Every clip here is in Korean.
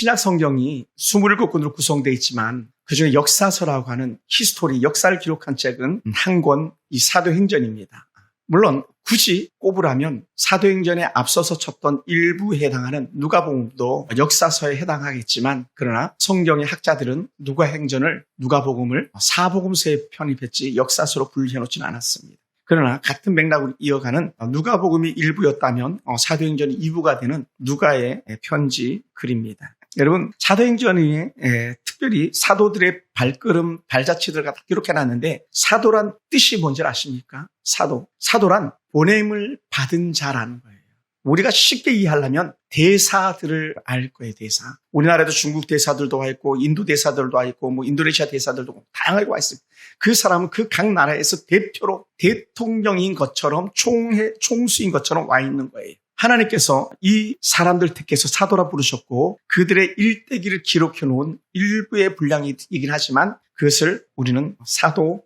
신약 성경이 27권으로 구성되어 있지만 그중에 역사서라고 하는 히스토리, 역사를 기록한 책은 한 권 이 사도행전입니다. 물론 굳이 꼽으라면 사도행전에 앞서서 쳤던 일부에 해당하는 누가복음도 역사서에 해당하겠지만 그러나 성경의 학자들은 누가행전을 누가복음을 사복음서에 편입했지 역사서로 분리해놓지는 않았습니다. 그러나 같은 맥락으로 이어가는 누가복음이 일부였다면 사도행전이 2부가 되는 누가의 편지 글입니다. 여러분 사도행전이 특별히 사도들의 발걸음 발자취들을 갖다 기록해놨는데 사도란 뜻이 뭔지 아십니까? 사도 사도란 보냄을 받은 자라는 거예요. 우리가 쉽게 이해하려면 대사들을 알 거예요, 대사. 우리나라에도 중국 대사들도 와 있고, 인도 대사들도 와 있고, 뭐 인도네시아 대사들도 다양하게 와 있습니다. 그 사람은 그 각 나라에서 대표로 대통령인 것처럼 총회, 총수인 것처럼 와 있는 거예요. 하나님께서 이 사람들 택해서 사도라 부르셨고 그들의 일대기를 기록해 놓은 일부의 분량이긴 하지만 그것을 우리는 사도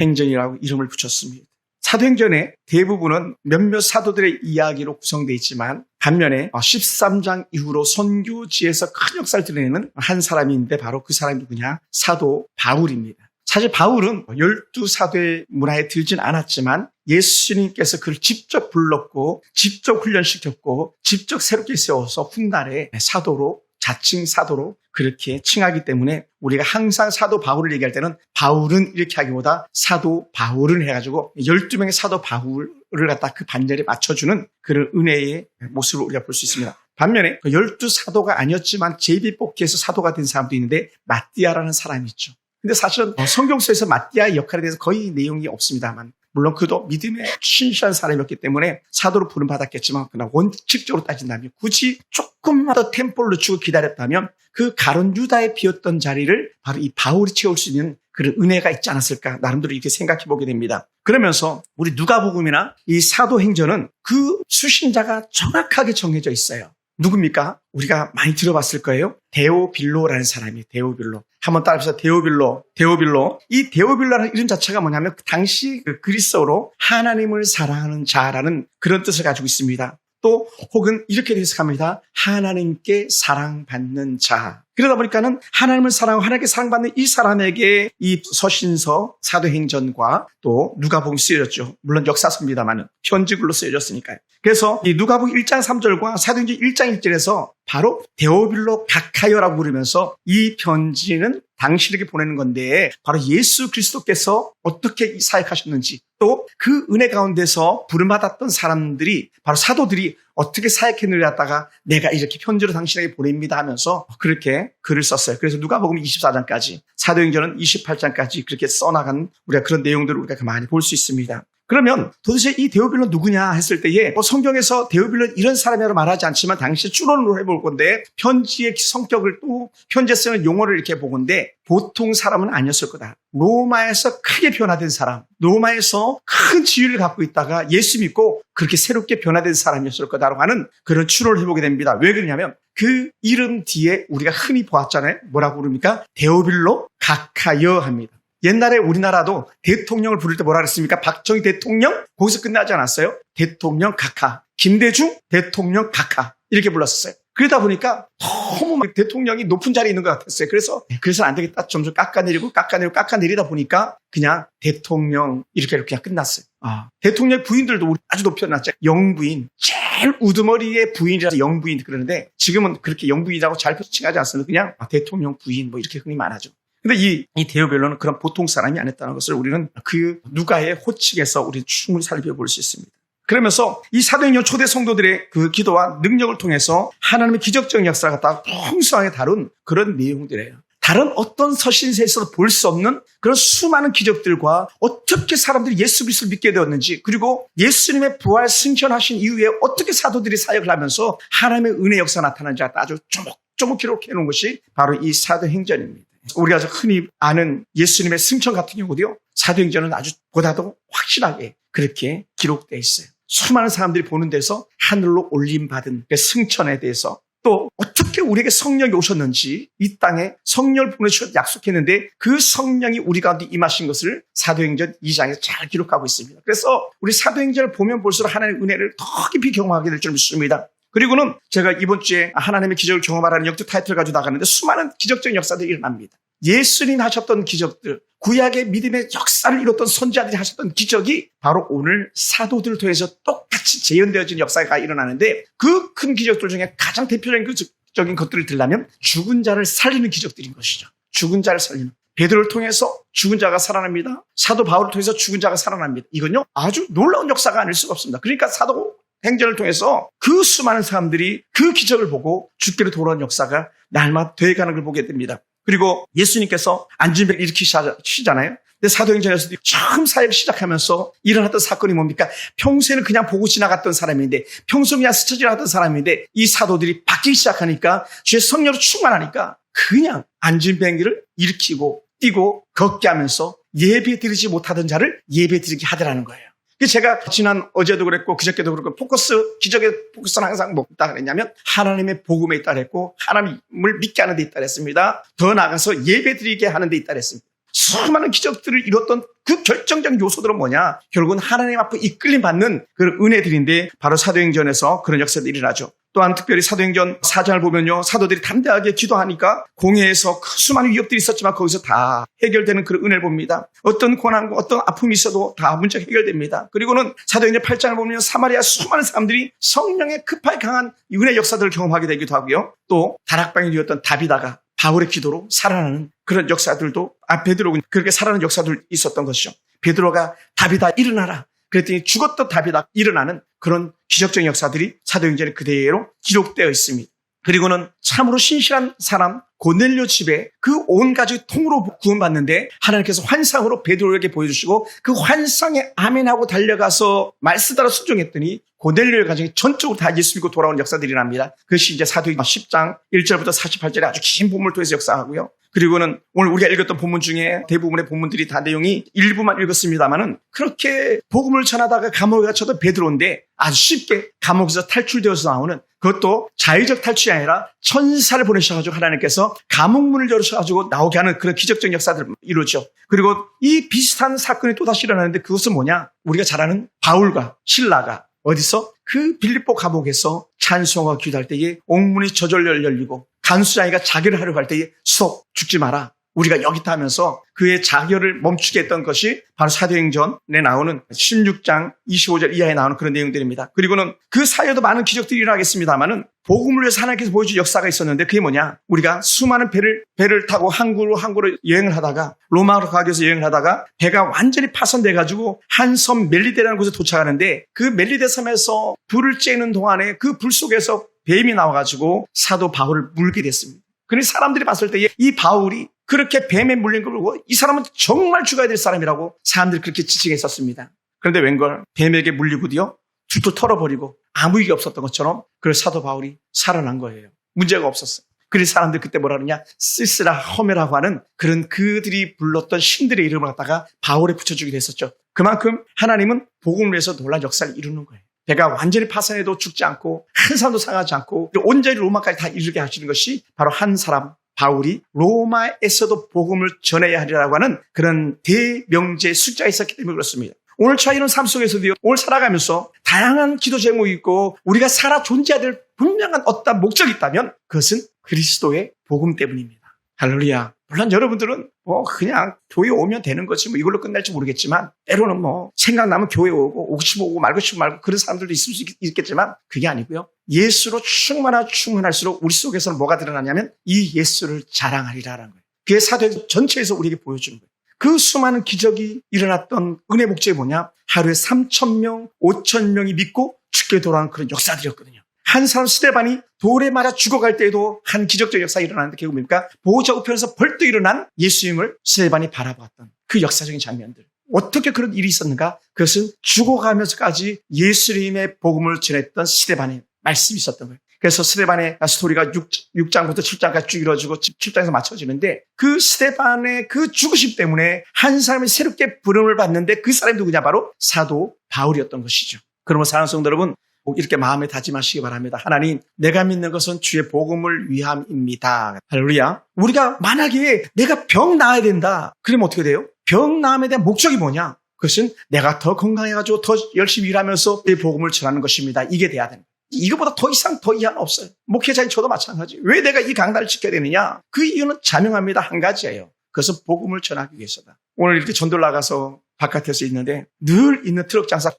행전이라고 이름을 붙였습니다. 사도행전의 대부분은 몇몇 사도들의 이야기로 구성되어 있지만 반면에 13장 이후로 선교지에서 큰 역사를 드러내는 한 사람이 있는데 바로 그 사람이 누구냐? 사도 바울입니다. 사실 바울은 열두 사도의 문화에 들진 않았지만 예수님께서 그를 직접 불렀고 직접 훈련시켰고 직접 새롭게 세워서 훗날에 사도로 자칭 사도로 그렇게 칭하기 때문에 우리가 항상 사도 바울을 얘기할 때는 바울은 이렇게 하기보다 사도 바울은 해가지고 12명의 사도 바울을 갖다 그 반열에 맞춰주는 그런 은혜의 모습을 우리가 볼 수 있습니다. 반면에 그 열두 사도가 아니었지만 제비 뽑기에서 사도가 된 사람도 있는데 마띠아라는 사람이 있죠. 근데 사실은 성경서에서 마띠아의 역할에 대해서 거의 내용이 없습니다만 물론 그도 믿음에 신실한 사람이었기 때문에 사도로 부름 받았겠지만 그러나 원칙적으로 따진다면 굳이 조금만 더 템포를 늦추고 기다렸다면 그 가론 유다에 비었던 자리를 바로 이 바울이 채울 수 있는 그런 은혜가 있지 않았을까 나름대로 이렇게 생각해 보게 됩니다. 그러면서 우리 누가복음이나 이 사도행전은 그 수신자가 정확하게 정해져 있어요. 누굽니까? 우리가 많이 들어봤을 거예요. 데오빌로라는 사람이 데오빌로. 한번 따라해서 데오빌로, 데오빌로. 이 데오빌로라는 이름 자체가 뭐냐면 그 당시 그 그리스어로 하나님을 사랑하는 자라는 그런 뜻을 가지고 있습니다. 또 혹은 이렇게 해석합니다. 하나님께 사랑받는 자. 그러다 보니까는 하나님을 사랑하고 하나님께 사랑받는 이 사람에게 이 서신서 사도행전과 또 누가복음 쓰여졌죠. 물론 역사서입니다만은 편지글로 쓰여졌으니까요. 그래서 이 누가복음 1장 3절과 사도행전 1장 1절에서 바로 데오빌로 각하여라고 부르면서 이 편지는 당신에게 보내는 건데 바로 예수 그리스도께서 어떻게 사역하셨는지 또 그 은혜 가운데서 부름받았던 사람들이 바로 사도들이 어떻게 사역했느냐 하다가 내가 이렇게 편지로 당신에게 보냅니다 하면서 그렇게 글을 썼어요. 그래서 누가복음 24장까지 사도행전은 28장까지 그렇게 써나간 우리가 그런 내용들을 우리가 많이 볼 수 있습니다. 그러면 도대체 이 데오빌론 누구냐 했을 때에 뭐 성경에서 데오빌론 이런 사람이라고 말하지 않지만 당시 추론으로 해볼 건데 편지의 성격을 또 편지에 쓰는 용어를 이렇게 보건데 보통 사람은 아니었을 거다. 로마에서 크게 변화된 사람, 로마에서 큰 지위를 갖고 있다가 예수 믿고 그렇게 새롭게 변화된 사람이었을 거다라고 하는 그런 추론을 해보게 됩니다. 왜 그러냐면 그 이름 뒤에 우리가 흔히 보았잖아요. 뭐라고 부릅니까? 데오빌로 각하여 합니다. 옛날에 우리나라도 대통령을 부를 때 뭐라 그랬습니까? 박정희 대통령? 거기서 끝나지 않았어요? 대통령 각하. 김대중 대통령 각하. 이렇게 불렀었어요. 그러다 보니까 너무 대통령이 높은 자리에 있는 것 같았어요. 그래서 그래서 안 되겠다. 점점 깎아내리고 깎아내리고 깎아내리다 보니까 그냥 대통령 이렇게 이렇게 끝났어요. 아, 대통령 부인들도 아주 높여놨죠. 영부인. 제일 우두머리의 부인이라서 영부인 그러는데 지금은 그렇게 영부인이라고 잘 칭하지 않습니다. 그냥 아, 대통령 부인 뭐 이렇게 흔히 말하죠. 근데 이, 이 데오벨로는 그런 보통 사람이 아니었다는 것을 우리는 그 누가의 호칭에서 우리 충분히 살펴볼 수 있습니다. 그러면서 이 사도행전 초대 성도들의 그 기도와 능력을 통해서 하나님의 기적적인 역사를 갖다 풍성하게 다룬 그런 내용들이에요. 다른 어떤 서신서에서도 볼 수 없는 그런 수많은 기적들과 어떻게 사람들이 예수 그리스도를 믿게 되었는지 그리고 예수님의 부활 승천하신 이후에 어떻게 사도들이 사역을 하면서 하나님의 은혜 역사가 나타나는지 아주 조목조목 기록해 놓은 것이 바로 이 사도행전입니다. 우리가 흔히 아는 예수님의 승천 같은 경우도요. 사도행전은 아주 보다도 확실하게 그렇게 기록되어 있어요. 수많은 사람들이 보는 데서 하늘로 올림 받은 그 승천에 대해서 또 어떻게 우리에게 성령이 오셨는지 이 땅에 성령을 보내주셔서 약속했는데 그 성령이 우리 가운데 임하신 것을 사도행전 2장에서 잘 기록하고 있습니다. 그래서 우리 사도행전을 보면 볼수록 하나님의 은혜를 더 깊이 경험하게 될 줄 믿습니다. 그리고는 제가 이번 주에 하나님의 기적을 경험하라는 역대 타이틀을 가지고 나가는데 수많은 기적적인 역사들이 일어납니다. 예수님 하셨던 기적들, 구약의 믿음의 역사를 이뤘던 선지자들이 하셨던 기적이 바로 오늘 사도들을 통해서 똑같이 재현되어진 역사가 일어나는데 그 큰 기적들 중에 가장 대표적인 기적인 것들을 들라면 죽은 자를 살리는 기적들인 것이죠. 죽은 자를 살리는. 베드로를 통해서 죽은 자가 살아납니다. 사도 바울을 통해서 죽은 자가 살아납니다. 이건요 아주 놀라운 역사가 아닐 수가 없습니다. 그러니까 사도 행전을 통해서 그 수많은 사람들이 그 기적을 보고 죽기로 돌아온 역사가 날마다 되어가는 걸 보게 됩니다. 그리고 예수님께서 안진병 일으키시잖아요. 근데 사도행전에서도 처음 사역을 시작하면서 일어났던 사건이 뭡니까? 평소에는 그냥 보고 지나갔던 사람인데, 평소 그냥 스쳐 지나갔던 사람인데, 이 사도들이 바뀌기 시작하니까, 주의 성령으로 충만하니까, 그냥 안진병기를 일으키고, 뛰고, 걷게 하면서 예배 드리지 못하던 자를 예배 드리게 하더라는 거예요. 제가 지난 어제도 그랬고 그저께도 그렇고 포커스 기적의 포커스는 항상 뭐있다 그랬냐면 하나님의 복음에 있다 그랬고 하나님을 믿게 하는 데 있다 그랬습니다. 더 나아가서 예배드리게 하는 데 있다 그랬습니다. 수많은 기적들을 이뤘던 그 결정적 요소들은 뭐냐? 결국은 하나님 앞에 이끌림 받는 그런 은혜들인데 바로 사도행전에서 그런 역사들이 일어나죠. 또한 특별히 사도행전 4장을 보면요. 사도들이 담대하게 기도하니까 공회에서 그 수많은 위협들이 있었지만 거기서 다 해결되는 그런 은혜를 봅니다. 어떤 고난과 어떤 아픔이 있어도 다 문제가 해결됩니다. 그리고는 사도행전 8장을 보면 사마리아 수많은 사람들이 성령의 급하게 강한 은혜 역사들을 경험하게 되기도 하고요. 또 다락방에 누웠던 다비다가 바울의 기도로 살아나는 그런 역사들도 아 베드로 그렇게 살아나는 역사들 있었던 것이죠. 베드로가 다비다 일어나라. 그랬더니 죽었던 다비다 일어나는 그런 기적적인 역사들이 사도행전에 그대로 기록되어 있습니다. 그리고는 참으로 신실한 사람 고넬료 집에 그 온 가족이 통으로 구원받는데 하나님께서 환상으로 베드로에게 보여주시고 그 환상에 아멘하고 달려가서 말씀 따라 순종했더니 고넬료의 가정이 전적으로 다 예수 믿고 돌아온 역사들이 납니다. 그것이 이제 사도행전 10장 1절부터 48절에 아주 긴 본문을 통해서 역사하고요. 그리고는 오늘 우리가 읽었던 본문 중에 대부분의 본문들이 다 내용이 일부만 읽었습니다만은 그렇게 복음을 전하다가 감옥에 갇혀도 베드로인데 아주 쉽게 감옥에서 탈출되어서 나오는 그것도 자의적 탈출이 아니라 천사를 보내셔가지고 하나님께서 감옥문을 열으셔가지고 나오게 하는 그런 기적적 역사들을 이루죠. 그리고 이 비슷한 사건이 또다시 일어나는데 그것은 뭐냐? 우리가 잘 아는 바울과 신라가 어디서? 그 빌립보 감옥에서 찬송하고 기도할 때에 옥문이 저절로 열리고 간수장이가 자결을 하려고 할 때에 수업 죽지 마라. 우리가 여기 타면서 그의 자결을 멈추게 했던 것이 바로 사도행전에 나오는 16장 25절 이하에 나오는 그런 내용들입니다. 그리고는 그 사이에도 많은 기적들이 일어나겠습니다만은 복음을 위해서 하나님께서 보여준 역사가 있었는데 그게 뭐냐? 우리가 수많은 배를 배를 타고 항구로 항구로 여행을 하다가 로마로 가기 위해서 여행을 하다가 배가 완전히 파손돼 가지고 한 섬 멜리데라는 곳에 도착하는데 그 멜리데 섬에서 불을 쬐는 동안에 그 불 속에서 뱀이 나와가지고 사도 바울을 물게 됐습니다. 그러니 사람들이 봤을 때 이 바울이 그렇게 뱀에 물린 걸 보고 이 사람은 정말 죽어야 될 사람이라고 사람들이 그렇게 지칭했었습니다. 그런데 웬걸 뱀에게 물리고도요 툭툭 털어버리고 아무 일이 없었던 것처럼 그 사도 바울이 살아난 거예요. 문제가 없었어요. 그래서 사람들 그때 뭐라 그러냐 시스라 허메라고 하는 그런 그들이 불렀던 신들의 이름을 갖다가 바울에 붙여주기도 했었죠. 그만큼 하나님은 복음을 위해서 놀란 역사를 이루는 거예요. 배가 완전히 파산해도 죽지 않고 한 사람도 상하지 않고 온전히 로마까지 다 이르게 하시는 것이 바로 한 사람 바울이 로마에서도 복음을 전해야 하리라고 하는 그런 대명제 숫자가 있었기 때문에 그렇습니다. 오늘 차이는 삶 속에서도 오늘 살아가면서 다양한 기도 제목이 있고 우리가 살아 존재해야 될 분명한 어떤 목적이 있다면 그것은 그리스도의 복음 때문입니다. 할렐루야. 물론 여러분들은 뭐 그냥 교회 오면 되는 거지 뭐 이걸로 끝날지 모르겠지만 때로는 뭐 생각나면 교회 오고 오고 싶어 오고 말고 싶어 말고 그런 사람들도 있을 수 있겠지만 그게 아니고요. 예수로 충만하 충만할수록 우리 속에서는 뭐가 드러나냐면 이 예수를 자랑하리라는 거예요. 그게 사도행 전체에서 우리에게 보여주는 거예요. 그 수많은 기적이 일어났던 은혜 목적이 뭐냐? 하루에 3천 명, 5천 명이 믿고 죽게 돌아오는 그런 역사들이었거든요. 한 사람 스테반이 돌에 맞아 죽어갈 때에도 한 기적적 역사가 일어나는데 그게 뭡니까? 보호자 우편에서 벌떡 일어난 예수님을 스테반이 바라보았던 그 역사적인 장면들. 어떻게 그런 일이 있었는가? 그것은 죽어가면서까지 예수님의 복음을 전했던 스테반의 말씀이 있었던 거예요. 그래서 스테반의 스토리가 6, 장부터 7장까지 쭉 이루어지고 7장에서 맞춰지는데 그 스테반의 그 죽으심 때문에 한 사람이 새롭게 부름을 받는데 그 사람이 누구냐? 바로 사도 바울이었던 것이죠. 그러면 사랑하는 성도 여러분, 이렇게 마음에 다짐하시기 바랍니다. 하나님, 내가 믿는 것은 주의 복음을 위함입니다. 할렐루야. 우리가 만약에 내가 병 나아야 된다. 그러면 어떻게 돼요? 병 나음에 대한 목적이 뭐냐? 그것은 내가 더 건강해가지고 더 열심히 일하면서 내 복음을 전하는 것입니다. 이게 돼야 됩니다. 이거보다 더 이상 더 이하는 없어요. 목회자인 저도 마찬가지. 왜 내가 이 강단을 지켜야 되느냐? 그 이유는 자명합니다. 한 가지예요. 그것은 복음을 전하기 위해서다. 오늘 이렇게 전도를 나가서 바깥에서 있는데 늘 있는 트럭 장사,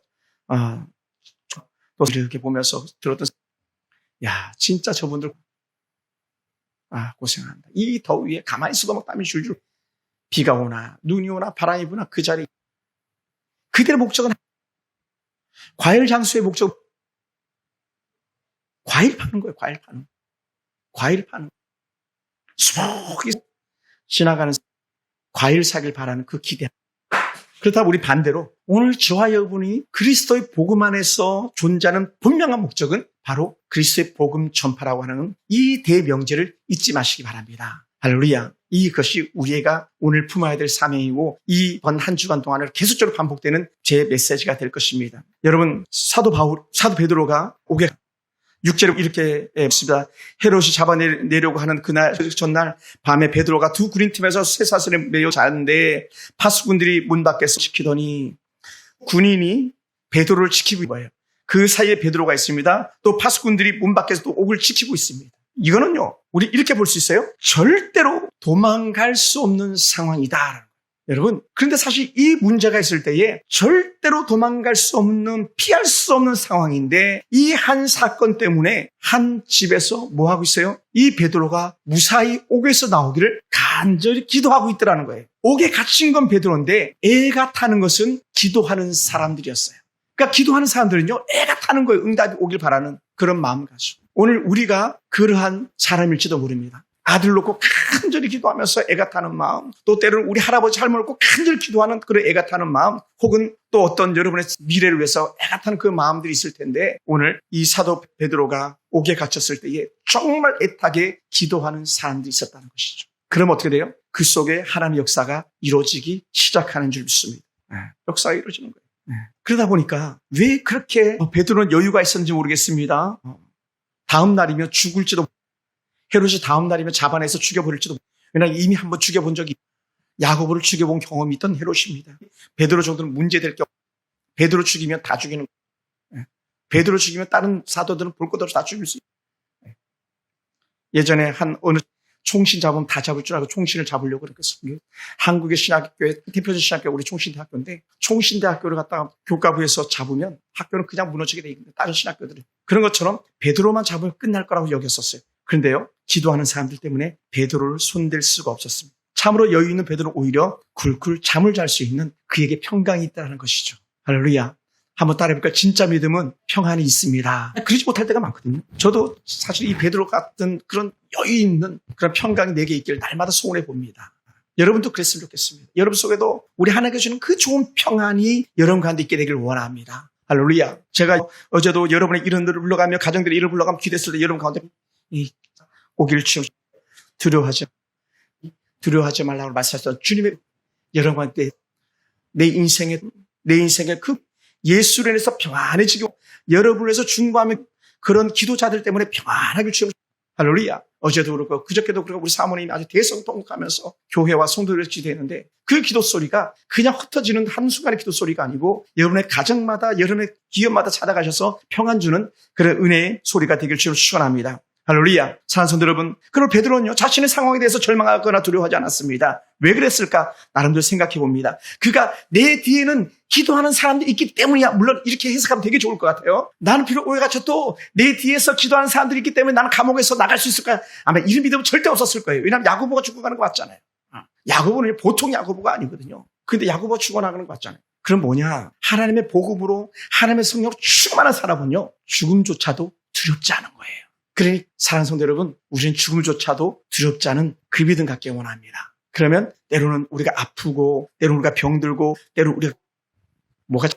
아, 또 이렇게 보면서 들었던, 야, 진짜 저분들, 아, 고생한다. 이 더위에 가만히 있어도 막 땀이 줄줄 비가 오나, 눈이 오나, 바람이 부나 그 자리. 그들의 목적은 과일 장수의 목적, 과일 파는 거예요, 과일 파는 거. 과일 파는 거. 수목이 지나가는 과일 사길 바라는 그 기대. 그렇다고 우리 반대로 오늘 저와 여러분이 그리스도의 복음 안에서 존재하는 분명한 목적은 바로 그리스도의 복음 전파라고 하는 이 대명제를 잊지 마시기 바랍니다. 할렐루야. 이것이 우리가 오늘 품어야 될 사명이고 이번 한 주간 동안을 계속적으로 반복되는 제 메시지가 될 것입니다. 여러분 사도 바울 사도 베드로가 옥에 6절에 이렇게 예, 했습니다. 헤롯이 잡아내려고 하는 그날 전날 밤에 베드로가 두 구린팀에서 쇠사슬에 매여 자는데 파수꾼들이 문 밖에서 지키더니 군인이 베드로를 지키고 있어요. 그 사이에 베드로가 있습니다. 또 파수꾼들이 문 밖에서 또 옥을 지키고 있습니다. 이거는요, 우리 이렇게 볼 수 있어요. 절대로 도망갈 수 없는 상황이다. 여러분, 그런데 사실 이 문제가 있을 때에 절대로 도망갈 수 없는, 피할 수 없는 상황인데 이 한 사건 때문에 한 집에서 뭐 하고 있어요? 이 베드로가 무사히 옥에서 나오기를 간절히 기도하고 있더라는 거예요. 옥에 갇힌 건 베드로인데 애가 타는 것은 기도하는 사람들이었어요. 그러니까 기도하는 사람들은요, 애가 타는 거예요. 응답이 오길 바라는 그런 마음을 가지고. 오늘 우리가 그러한 사람일지도 모릅니다. 아들 놓고 간절히 기도하면서 애가 타는 마음, 또 때로는 우리 할아버지 할머니 놓고 간절히 기도하는 그런 애가 타는 마음, 혹은 또 어떤 여러분의 미래를 위해서 애가 타는 그 마음들이 있을 텐데 오늘 이 사도 베드로가 옥에 갇혔을 때에 정말 애타게 기도하는 사람들이 있었다는 것이죠. 그럼 어떻게 돼요? 그 속에 하나님의 역사가 이루어지기 시작하는 줄 믿습니다. 네, 역사가 이루어지는 거예요. 네. 그러다 보니까 왜 그렇게 베드로는 여유가 있었는지 모르겠습니다. 어, 다음 날이면 죽을지도 헤롯이 다음 날이면 잡아내서 죽여버릴지도 왜냐하면 이미 한번 죽여본 적이 야고보를 죽여본 경험이 있던 헤롯입니다. 베드로 정도는 문제될 게 없. 베드로 죽이면 다 죽이는 거예요. 베드로 죽이면 다른 사도들은 볼 것 없이 다 죽일 수 있어요. 예전에 한 어느 총신 잡으면 다 잡을 줄 알고 총신을 잡으려고 그랬거든요. 한국의 신학교에 대표적 신학교가 우리 총신대학교인데 총신대학교를 갖다가 교과부에서 잡으면 학교는 그냥 무너지게 돼 있는데 다른 신학교들은 그런 것처럼 베드로만 잡으면 끝날 거라고 여겼었어요. 그런데요, 기도하는 사람들 때문에 베드로를 손댈 수가 없었습니다. 참으로 여유 있는 베드로 오히려 굴굴 잠을 잘 수 있는 그에게 평강이 있다는 것이죠. 할렐루야. 한번 따라해볼까? 진짜 믿음은 평안이 있습니다. 그러지 못할 때가 많거든요. 저도 사실 이 베드로 같은 그런 여유 있는 그런 평강이 내게 있기를 날마다 소원해 봅니다. 여러분도 그랬으면 좋겠습니다. 여러분 속에도 우리 하나님께 주는 그 좋은 평안이 여러분 가운데 있게 되기를 원합니다. 할렐루야. 제가 어제도 여러분의 이름들을 불러가며 가정들의 이름을 불러가며 기도했을 때 여러분 가운데 이 오기를 치우 두려워하지 두려워하지 말라고 말씀하셨던 주님의 여러분한테 내 인생에 내 인생에 그 예수를 인해서 평안해지고 여러분을 위해서 중보하면 그런 기도자들 때문에 평안하게 주시고 할렐루야. 어제도 그렇고 그저께도 그렇고 우리 사모님이 아주 대성통곡하면서 교회와 성도를 기도했는데 그 기도 소리가 그냥 흩어지는 한순간의 기도 소리가 아니고 여러분의 가정마다 여러분의 기업마다 찾아가셔서 평안 주는 그런 은혜의 소리가 되길 주로 축원합니다. 할렐루야. 사랑성도 여러분. 그리고 베드로는요, 자신의 상황에 대해서 절망하거나 두려워하지 않았습니다. 왜 그랬을까? 나름대로 생각해 봅니다. 그가 내 뒤에는 기도하는 사람들이 있기 때문이야. 물론 이렇게 해석하면 되게 좋을 것 같아요. 나는 비록 오해 갇혀도 내 뒤에서 기도하는 사람들이 있기 때문에 나는 감옥에서 나갈 수 있을까? 아마 이런 믿음은 절대 없었을 거예요. 왜냐하면 야고보가 죽어가는 거 맞잖아요. 야고보는 보통 야고보가 아니거든요. 근데 야고보가 죽어 나가는 거 맞잖아요. 그럼 뭐냐? 하나님의 복음으로 하나님의 성령 충만한 사람은요, 죽음조차도 두렵지 않은 거예요. 그러니 사랑하는 성도 여러분, 우리는 죽음조차도 두렵지 않은 그 믿음 갖기 원합니다. 그러면 때로는 우리가 아프고, 때로는 우리가 병들고, 때로는 우리가 뭐가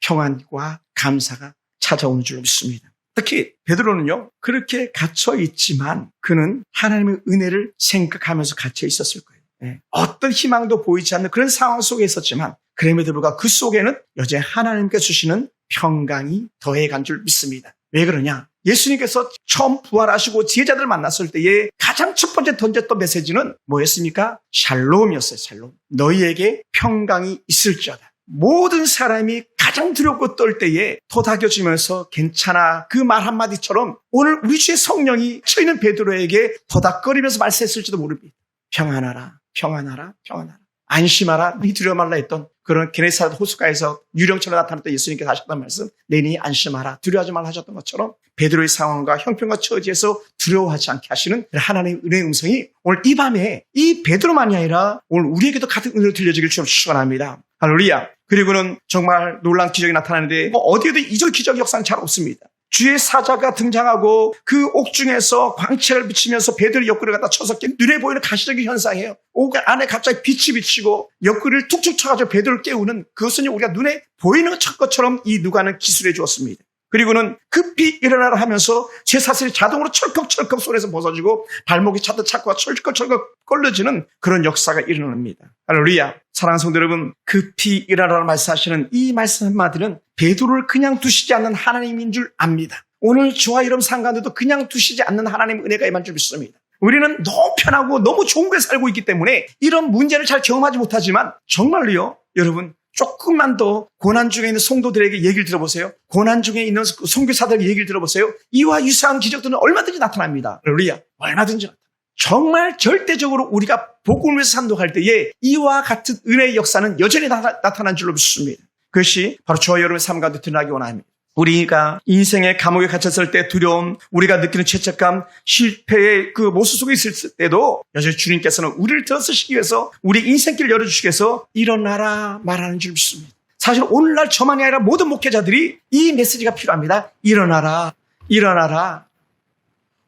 평안과 감사가 찾아오는 줄 믿습니다. 특히 베드로는요, 그렇게 갇혀 있지만 그는 하나님의 은혜를 생각하면서 갇혀 있었을 거예요. 네. 어떤 희망도 보이지 않는 그런 상황 속에 있었지만 그럼에도 불구하고 그 속에는 여전히 하나님께 주시는 평강이 더해간 줄 믿습니다. 왜 그러냐? 예수님께서 처음 부활하시고 지혜자들을 만났을 때에 가장 첫 번째 던졌던 메시지는 뭐였습니까? 샬롬이었어요, 샬롬. 너희에게 평강이 있을지어다. 모든 사람이 가장 두렵고 떨 때에 토닥여주면서 괜찮아 그 말 한마디처럼 오늘 우리 주의 성령이 저희는 베드로에게 토닥거리면서 말씀했을지도 모릅니다. 평안하라, 평안하라, 평안하라. 안심하라, 니 두려워 말라 했던 그런 게네사렛 호숫가에서 유령처럼 나타났던 예수님께서 하셨던 말씀, 내니 안심하라, 두려워하지 말라 하셨던 것처럼 베드로의 상황과 형편과 처지에서 두려워하지 않게 하시는 하나님의 은혜의 음성이 오늘 이 밤에 이 베드로만이 아니라 오늘 우리에게도 같은 은혜로 들려지길 좀 축원합니다. 할렐루야. 그리고는 정말 놀란 기적이 나타나는데 뭐 어디에도 이적 기적 역사는 잘 없습니다. 주의 사자가 등장하고 그 옥중에서 광채를 비치면서 베드로 옆구리를 갖다 쳐서 눈에 보이는 가시적인 현상이에요. 옥 안에 갑자기 빛이 비치고 옆구리를 툭툭 쳐가지고 베드로를 깨우는 그것은 우리가 눈에 보이는 것처럼 이 누가는 기술해 주었습니다. 그리고는 급히 일어나라 하면서 제 사슬이 자동으로 철컥철컥 손에서 벗어지고 발목이 차듯 차고가 철컥철컥 걸러지는 그런 역사가 일어납니다. 할렐루야. 사랑하는 성도 여러분, 급히 일어나라 말씀하시는 이 말씀 한마디는 베드로를 그냥 두시지 않는 하나님인 줄 압니다. 오늘 저와 여러분 상관에도 그냥 두시지 않는 하나님 은혜가 임한 줄 믿습니다. 우리는 너무 편하고 너무 좋은 데 살고 있기 때문에 이런 문제를 잘 경험하지 못하지만 정말로요, 여러분 조금만 더 고난 중에 있는 성도들에게 얘기를 들어보세요. 고난 중에 있는 성교사들에게 얘기를 들어보세요. 이와 유사한 기적들은 얼마든지 나타납니다. 할렐루야. 얼마든지 나타납니다. 정말 절대적으로 우리가 복음을 산독할 때에 이와 같은 은혜의 역사는 여전히 나, 타난 줄로 믿습니다. 그것이 바로 저와 여러분의 삶 가운데 드러나기 원합니다. 우리가 인생의 감옥에 갇혔을 때 두려움, 우리가 느끼는 죄책감, 실패의 그 모습 속에 있을 때도 여전히 주님께서는 우리를 들어서시기 위해서 우리 인생길 열어주시기 위해서 일어나라 말하는 줄 믿습니다. 사실 오늘날 저만이 아니라 모든 목회자들이 이 메시지가 필요합니다. 일어나라, 일어나라.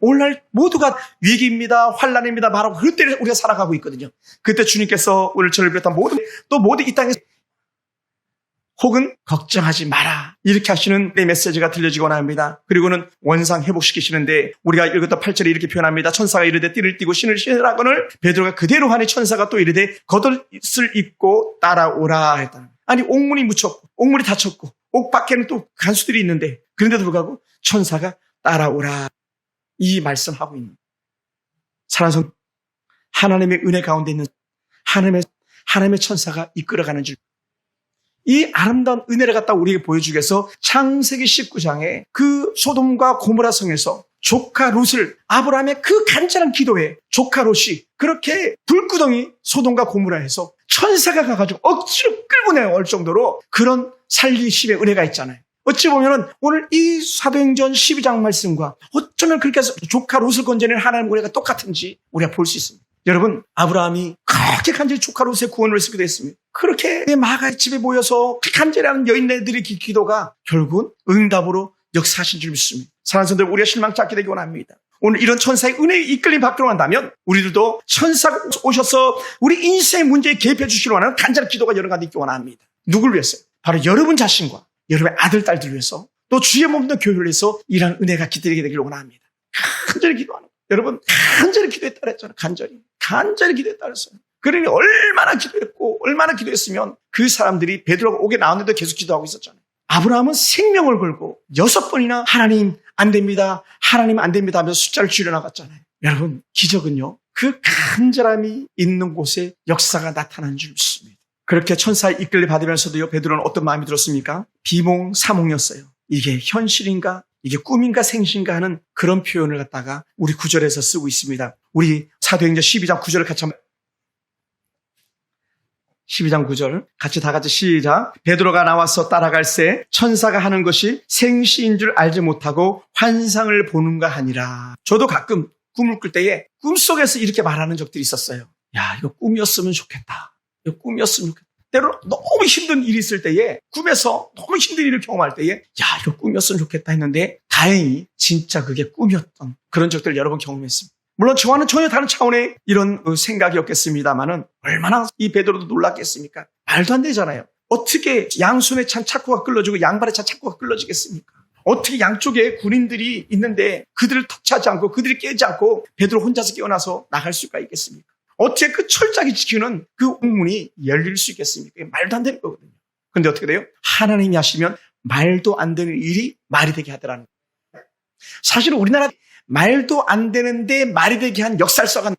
오늘날 모두가 위기입니다, 환란입니다 말하고 그때 우리가 살아가고 있거든요. 그때 주님께서 오늘 저를 비롯한 모든 또 모든 이 땅에 혹은 걱정하지 마라. 이렇게 하시는 내 메시지가 들려지곤 합니다. 그리고는 원상 회복시키시는데 우리가 읽었던 8절에 이렇게 표현합니다. 천사가 이르되 띠를 띠고 신을 신으라거늘 베드로가 그대로 하니 천사가 또 이르되 겉옷을 입고 따라오라 했다. 아니 옥문이 묻혔고 옥문이 닫혔고 옥 밖에는 또 간수들이 있는데 그런데도 불구하고 천사가 따라오라 이 말씀하고 있는 사랑하는 성 하나님의 은혜 가운데 있는 하나님의 하나님의 천사가 이끌어가는 줄. 이 아름다운 은혜를 갖다 우리에게 보여주기 위해서 창세기 19장에 그 소돔과 고모라 성에서 조카 롯을 아브라함의 그 간절한 기도에 조카 롯이 그렇게 불구덩이 소돔과 고모라에서 천사가 가가지고 억지로 끌고 내올 정도로 그런 살리심의 은혜가 있잖아요. 어찌 보면은 오늘 이 사도행전 12장 말씀과 어쩌면 그렇게 해서 조카 롯을 건져낸 하나님 우리가 똑같은지 우리가 볼 수 있습니다. 여러분, 아브라함이 그렇게 간절히 조카 롯의 구원을 쓰기도 했습니다. 그렇게 마가의 집에 모여서 간절한 여인네들의 기도가 결국은 응답으로 역사하신 줄 믿습니다. 사랑하는 성들 우리가 실망치 않게 되기 원합니다. 오늘 이런 천사의 은혜에 이끌림 받기로 한다면 우리들도 천사가 오셔서 우리 인생의 문제에 개입해 주시려 하는 간절한 기도가 여러 가지 있기 원합니다. 누굴 위해서요? 바로 여러분 자신과 여러분의 아들, 딸들 위해서 또 주의 몸도 교회를 위해서 이러한 은혜가 기다리게 되기를 원합니다. 간절히 기도하는. 여러분 간절히 기도했다 그랬잖아요. 간절히. 간절히 기도했다 그랬어요. 그러니 얼마나 기도했고 얼마나 기도했으면 그 사람들이 베드로가 오게 나왔는데 계속 기도하고 있었잖아요. 아브라함은 생명을 걸고 여섯 번이나 하나님 안 됩니다. 하나님 안 됩니다 하면서 숫자를 줄여나갔잖아요. 여러분 기적은요. 그 간절함이 있는 곳에 역사가 나타난 줄 믿습니다. 그렇게 천사의 이끌림 받으면서도요. 베드로는 어떤 마음이 들었습니까? 비몽사몽이었어요. 이게 현실인가? 이게 꿈인가 생신가 하는 그런 표현을 갖다가 우리 구절에서 쓰고 있습니다. 우리 사도행전 12장 9절을 같이 한번 12장 9절 같이 다 같이 시작 베드로가 나와서 따라갈새 천사가 하는 것이 생시인 줄 알지 못하고 환상을 보는가 하니라 저도 가끔 꿈을 꿀 때에 꿈속에서 이렇게 말하는 적들이 있었어요 야 이거 꿈이었으면 좋겠다 꿈이었으면 좋겠다 때로 너무 힘든 일이 있을 때에 꿈에서 너무 힘든 일을 경험할 때에 야 이거 꿈이었으면 좋겠다 했는데 다행히 진짜 그게 꿈이었던 그런 적들 을 여러 번 경험했습니다 물론 저와는 전혀 다른 차원의 이런 생각이었겠습니다만은 얼마나 이 베드로도 놀랐겠습니까? 말도 안 되잖아요. 어떻게 양손에 찬 차코가 끌어지고 양발에 찬 차코가 끌어지겠습니까? 어떻게 양쪽에 군인들이 있는데 그들을 터치하지 않고 그들이 깨지 않고 베드로 혼자서 깨어나서 나갈 수가 있겠습니까? 어떻게 그 철저하게 지키는 그 옥문이 열릴 수 있겠습니까? 말도 안 되는 거거든요. 근데 어떻게 돼요? 하나님이 하시면 말도 안 되는 일이 말이 되게 하더라는 거예요. 사실은 우리나라 말도 안 되는데 말이 되게 한 역살서가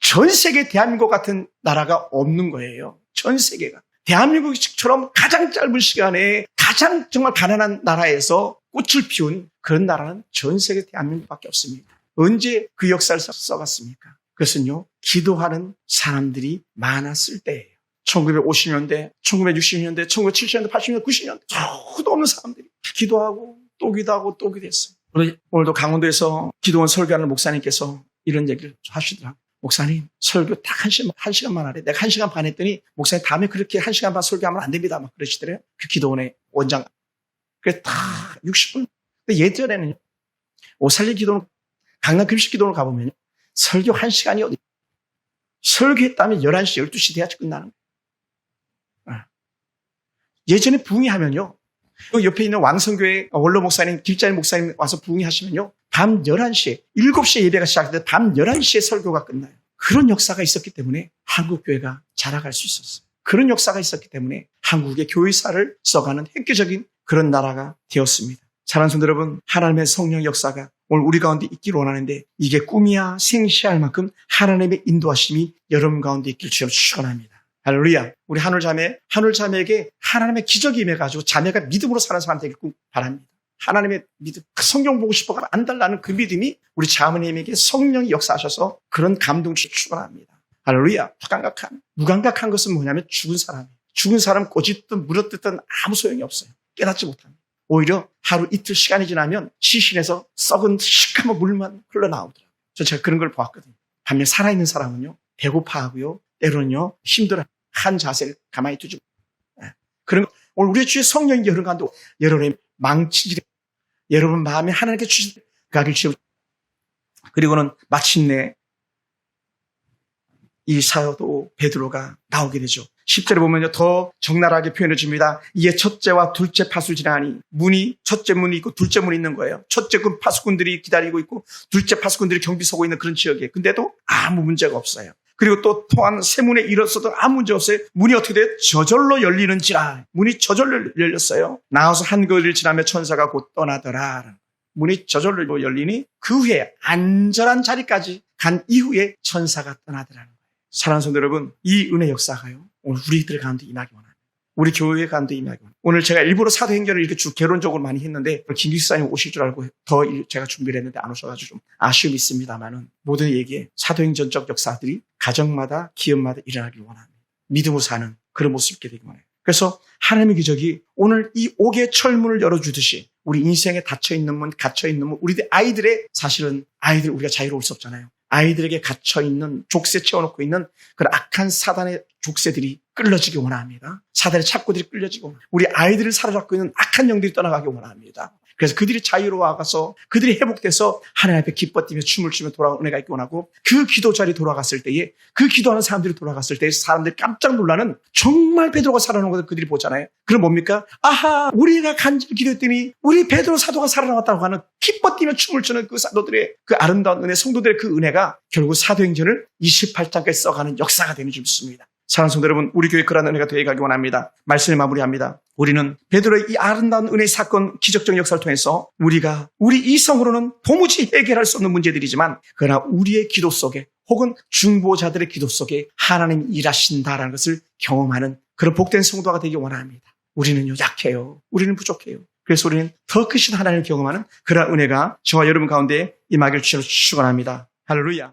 전 세계 대한민국 같은 나라가 없는 거예요. 전 세계가. 대한민국처럼 가장 짧은 시간에 가장 정말 가난한 나라에서 꽃을 피운 그런 나라는 전 세계 대한민국밖에 없습니다. 언제 그 역사를 써- 써갔습니까? 그것은요, 기도하는 사람들이 많았을 때예요. 1950년대, 1960년대, 1970년대, 80년대, 90년대, 수도 없는 사람들이 기도하고 또 기도하고 또 기도했어요. 오늘- 오늘도 강원도에서 기도원 설교하는 목사님께서 이런 얘기를 하시더라고요. 목사님, 설교 딱 한 시간, 한 시간만 하래. 내가 한 시간 반 했더니, 목사님 다음에 그렇게 한 시간 반 설교하면 안 됩니다. 막 그러시더래요. 그 기도원의 원장. 그래서 다 60분. 근데 예전에는 오살리 기도는, 강남 금식 기도를 가보면 설교 한 시간이 어디, 설교했다면 11시, 12시 돼야지 끝나는 거예요. 아. 예전에 부흥이 하면요. 그 옆에 있는 왕성교회 원로 목사님, 길자리 목사님 와서 부흥이 하시면요. 밤 11시에, 7시에 예배가 시작되는데 밤 11시에 설교가 끝나요. 그런 역사가 있었기 때문에 한국교회가 자라갈 수 있었어요. 그런 역사가 있었기 때문에 한국의 교회사를 써가는 획기적인 그런 나라가 되었습니다. 사랑하는 여러분, 하나님의 성령 역사가 오늘 우리 가운데 있기를 원하는데 이게 꿈이야 생시할 만큼 하나님의 인도하심이 여러분 가운데 있기를 주여 축원합니다. 할렐루야. 우리 하늘 자매, 하늘 자매에게 하나님의 기적이 임해가지고 자매가 믿음으로 사는 사람 되길 꼭 바랍니다. 하나님의 믿음, 그 성경 보고 싶어가 안 달라는 그 믿음이 우리 자매님에게 성령이 역사하셔서 그런 감동 주시 축원합니다. 할렐루야. 무감각한. 무감각한 것은 뭐냐면 죽은 사람이에요. 죽은 사람 꼬집든 물어뜯든 아무 소용이 없어요. 깨닫지 못합니다. 오히려 하루 이틀 시간이 지나면 시신에서 썩은 시커먼 물만 흘러나오더라고요. 저 제가 그런 걸 보았거든요. 반면 살아있는 사람은요, 배고파하고요, 때로는요, 힘들어 한 자세를 가만히 두지. 예. 그런 거, 오늘 우리의 주의 성령이 여러분 가운데 여러분의 망치질, 여러분 마음에 하나님께 주신 가길 주여. 그리고는 마침내 이 사도 베드로가 나오게 되죠. 10절에 보면요. 더 적나라하게 표현해 줍니다. 이에 첫째와 둘째 파수를 지나니 문이 첫째 문이 있고 둘째 문이 있는 거예요. 첫째 군 파수꾼들이 기다리고 있고 둘째 파수꾼들이 경비 서고 있는 그런 지역에. 근데도 아무 문제가 없어요. 그리고 또 또한 세 문에 일었어도 아무 문제 없어요. 문이 어떻게 돼요? 저절로 열리는지라. 문이 저절로 열렸어요. 나와서 한 거리를 지나며 천사가 곧 떠나더라. 문이 저절로 열리니 그 후에 안전한 자리까지 간 이후에 천사가 떠나더라는 거예요. 사랑하는 성도 여러분, 이 은혜 역사가요. 오늘 우리들 가운데 임하기 원합니다. 우리 교회 가운데 임하기 원합니다. 오늘 제가 일부러 사도행전을 이렇게 쭉 개론적으로 많이 했는데 김기수사님 오실 줄 알고 더 일- 제가 준비를 했는데 안 오셔가지고 좀 아쉬움이 있습니다만은 모든 얘기에 사도행전적 역사들이 가정마다 기업마다 일어나길 원합니다. 믿음으로 사는 그런 모습이 있게 되기 원해요. 그래서 하나님의 기적이 오늘 이 옥의 철문을 열어주듯이 우리 인생에 닫혀있는 문, 갇혀있는 문, 우리 아이들의 사실은 아이들 우리가 자유로울 수 없잖아요. 아이들에게 갇혀 있는 족쇄 채워놓고 있는 그런 악한 사단의 족쇄들이 끌려지기 원합니다. 사단의 착고들이 끌려지고. 우리 아이들을 사로잡고 있는 악한 영들이 떠나가기 원합니다. 그래서 그들이 자유로워가서 그들이 회복돼서 하나님 앞에 기뻐 뛰며 춤을 추며 돌아온 은혜가 있기 원하고 그 기도 자리 돌아갔을 때에 그 기도하는 사람들이 돌아갔을 때 사람들이 깜짝 놀라는 정말 베드로가 살아나는 것을 그들이 보잖아요. 그럼 뭡니까? 아하 우리가 간절히 기도했더니 우리 베드로 사도가 살아나왔다고 하는 기뻐 뛰며 춤을 추는 그 사도들의 그 아름다운 은혜 성도들의 그 은혜가 결국 사도행전을 28장까지 써가는 역사가 되는 줄 믿습니다. 사랑하는 성도 여러분, 우리 교회 그런 은혜가 되어가기 원합니다. 말씀을 마무리합니다. 우리는 베드로의 이 아름다운 은혜의 사건, 기적적 역사를 통해서 우리가 우리 이성으로는 도무지 해결할 수 없는 문제들이지만 그러나 우리의 기도 속에 혹은 중보자들의 기도 속에 하나님이 일하신다라는 것을 경험하는 그런 복된 성도가 되기 원합니다. 우리는요 약해요. 우리는 부족해요. 그래서 우리는 더 크신 하나님을 경험하는 그런 은혜가 저와 여러분 가운데 임하길 주시로 축원합니다. 할렐루야.